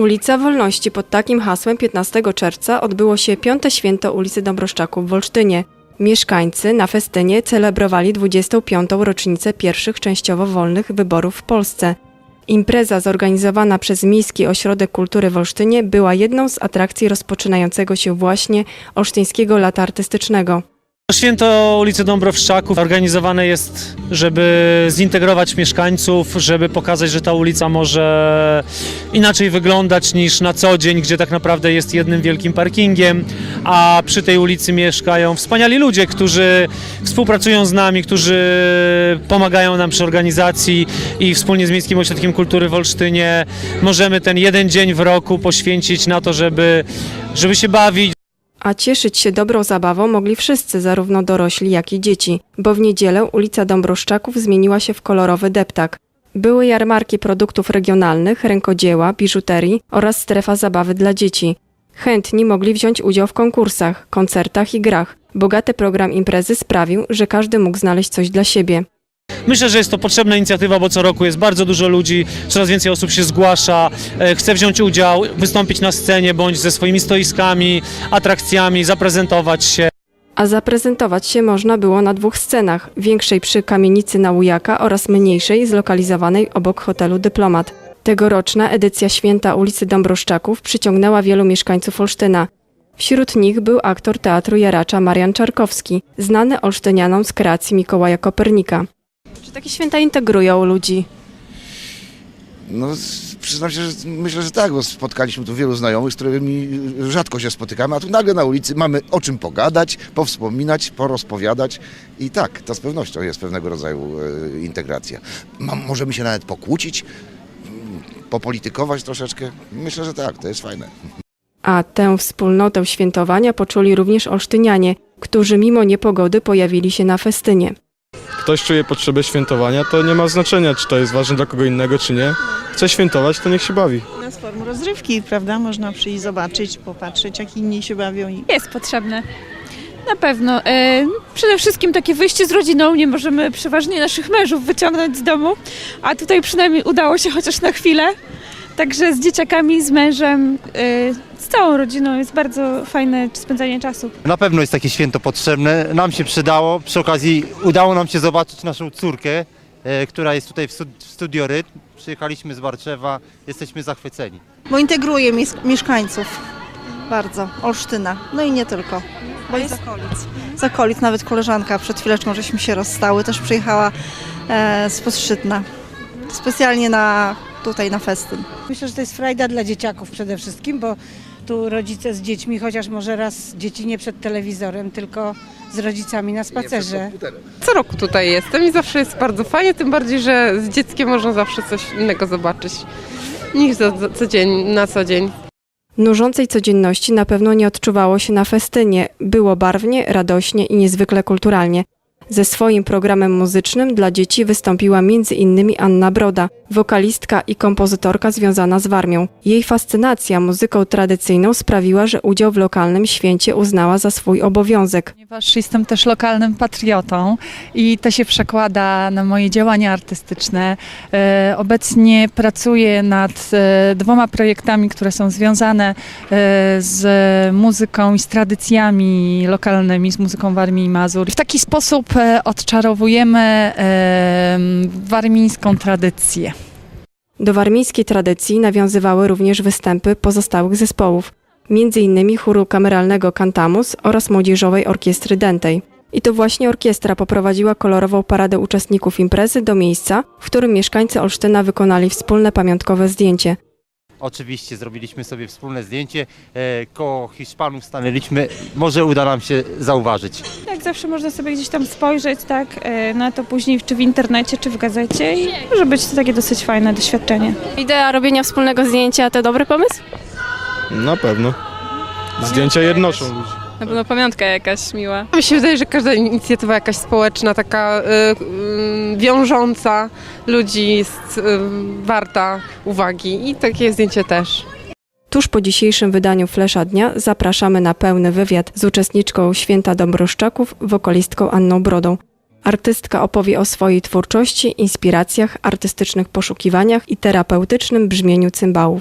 Ulica Wolności pod takim hasłem 15 czerwca odbyło się piąte święto ulicy Dąbrowszczaków w Olsztynie. Mieszkańcy na festynie celebrowali 25. rocznicę pierwszych częściowo wolnych wyborów w Polsce. Impreza zorganizowana przez Miejski Ośrodek Kultury w Olsztynie była jedną z atrakcji rozpoczynającego się właśnie Olsztyńskiego Lata Artystycznego. Święto ulicy Dąbrowszczaków organizowane jest, żeby zintegrować mieszkańców, żeby pokazać, że ta ulica może inaczej wyglądać niż na co dzień, gdzie tak naprawdę jest jednym wielkim parkingiem, a przy tej ulicy mieszkają wspaniali ludzie, którzy współpracują z nami, którzy pomagają nam przy organizacji i wspólnie z Miejskim Ośrodkiem Kultury w Olsztynie możemy ten jeden dzień w roku poświęcić na to, żeby, żeby się bawić, A cieszyć się dobrą zabawą mogli wszyscy, zarówno dorośli, jak i dzieci, bo w niedzielę ulica Dąbrowszczaków zmieniła się w kolorowy deptak. Były jarmarki produktów regionalnych, rękodzieła, biżuterii oraz strefa zabawy dla dzieci. Chętni mogli wziąć udział w konkursach, koncertach i grach. Bogaty program imprezy sprawił, że każdy mógł znaleźć coś dla siebie. Myślę, że jest to potrzebna inicjatywa, bo co roku jest bardzo dużo ludzi, coraz więcej osób się zgłasza, e, chce wziąć udział, wystąpić na scenie bądź ze swoimi stoiskami, atrakcjami, zaprezentować się. A zaprezentować się można było na dwóch scenach, większej przy kamienicy na Ujaka oraz mniejszej zlokalizowanej obok hotelu Dyplomat. Tegoroczna edycja Święta ulicy Dąbrowszczaków przyciągnęła wielu mieszkańców Olsztyna. Wśród nich był aktor teatru Jaracza Marian Czarkowski, znany olsztynianom z kreacji Mikołaja Kopernika. Czy takie święta integrują ludzi? No, przyznam się, że myślę, że tak, bo spotkaliśmy tu wielu znajomych, z którymi rzadko się spotykamy, a tu nagle na ulicy mamy o czym pogadać, powspominać, porozpowiadać i tak, to z pewnością jest pewnego rodzaju e, integracja. Ma, możemy się nawet pokłócić, popolitykować troszeczkę. Myślę, że tak, to jest fajne. A tę wspólnotę świętowania poczuli również olsztynianie, którzy mimo niepogody pojawili się na festynie. Ktoś czuje potrzebę świętowania, to nie ma znaczenia, czy to jest ważne dla kogo innego, czy nie. Chce świętować, to niech się bawi. Jedna z form rozrywki, prawda? Można przyjść, zobaczyć, popatrzeć, jak inni się bawią i Jest potrzebne. Na pewno. E, przede wszystkim takie wyjście z rodziną. Nie możemy przeważnie naszych mężów wyciągnąć z domu, a tutaj przynajmniej udało się chociaż na chwilę. Także z dzieciakami, z mężem, e, z całą rodziną jest bardzo fajne spędzanie czasu. Na pewno jest takie święto potrzebne. Nam się przydało. Przy okazji udało nam się zobaczyć naszą córkę, e, która jest tutaj w, stud- w Studio Rytm. Przyjechaliśmy z Warszawa, jesteśmy zachwyceni. bo integruje mies- mieszkańców bardzo, Olsztyna, no i nie tylko, bo i z okolic. Z okolic, nawet koleżanka, przed chwileczką żeśmy się rozstały, też przyjechała e, z Podszczytna, specjalnie na, tutaj na festyn. Myślę, że to jest frajda dla dzieciaków przede wszystkim, bo tu rodzice z dziećmi, chociaż może raz dzieci nie przed telewizorem, tylko z rodzicami na spacerze. Co roku tutaj jestem i zawsze jest bardzo fajnie, tym bardziej, że z dzieckiem można zawsze coś innego zobaczyć niż za, za, co dzień, na co dzień. Nużącej codzienności na pewno nie odczuwało się na festynie. Było barwnie, radośnie i niezwykle kulturalnie. Ze swoim programem muzycznym dla dzieci wystąpiła m.in. Anna Broda, wokalistka i kompozytorka związana z Warmią. Jej fascynacja muzyką tradycyjną sprawiła, że udział w lokalnym święcie uznała za swój obowiązek. Ponieważ jestem też lokalnym patriotą i to się przekłada na moje działania artystyczne. E, Obecnie pracuję nad e, dwoma projektami, które są związane e, z muzyką i z tradycjami lokalnymi, z muzyką Warmii i Mazur. W taki sposób odczarowujemy warmińską tradycję. Do warmińskiej tradycji nawiązywały również występy pozostałych zespołów, m.in. chóru kameralnego Cantamus oraz młodzieżowej orkiestry Dentej. I to właśnie orkiestra poprowadziła kolorową paradę uczestników imprezy do miejsca, w którym mieszkańcy Olsztyna wykonali wspólne pamiątkowe zdjęcie. Oczywiście zrobiliśmy sobie wspólne zdjęcie, e, koło Hiszpanów stanęliśmy, może uda nam się zauważyć. Jak zawsze można sobie gdzieś tam spojrzeć, tak, e, na to później, czy w internecie, czy w gazecie i może być to takie dosyć fajne doświadczenie. Idea robienia wspólnego zdjęcia to dobry pomysł? Na pewno. Zdjęcia jednoczą ludzi. Na pewno pamiątka jakaś miła. Mi się wydaje, że każda inicjatywa jakaś społeczna, taka y, y, wiążąca ludzi warta uwagi i takie zdjęcie też. Tuż po dzisiejszym wydaniu Flesza Dnia zapraszamy na pełny wywiad z uczestniczką Święta Dąbrowszczaków, wokalistką Anną Brodą. Artystka opowie o swojej twórczości, inspiracjach, artystycznych poszukiwaniach i terapeutycznym brzmieniu cymbałów.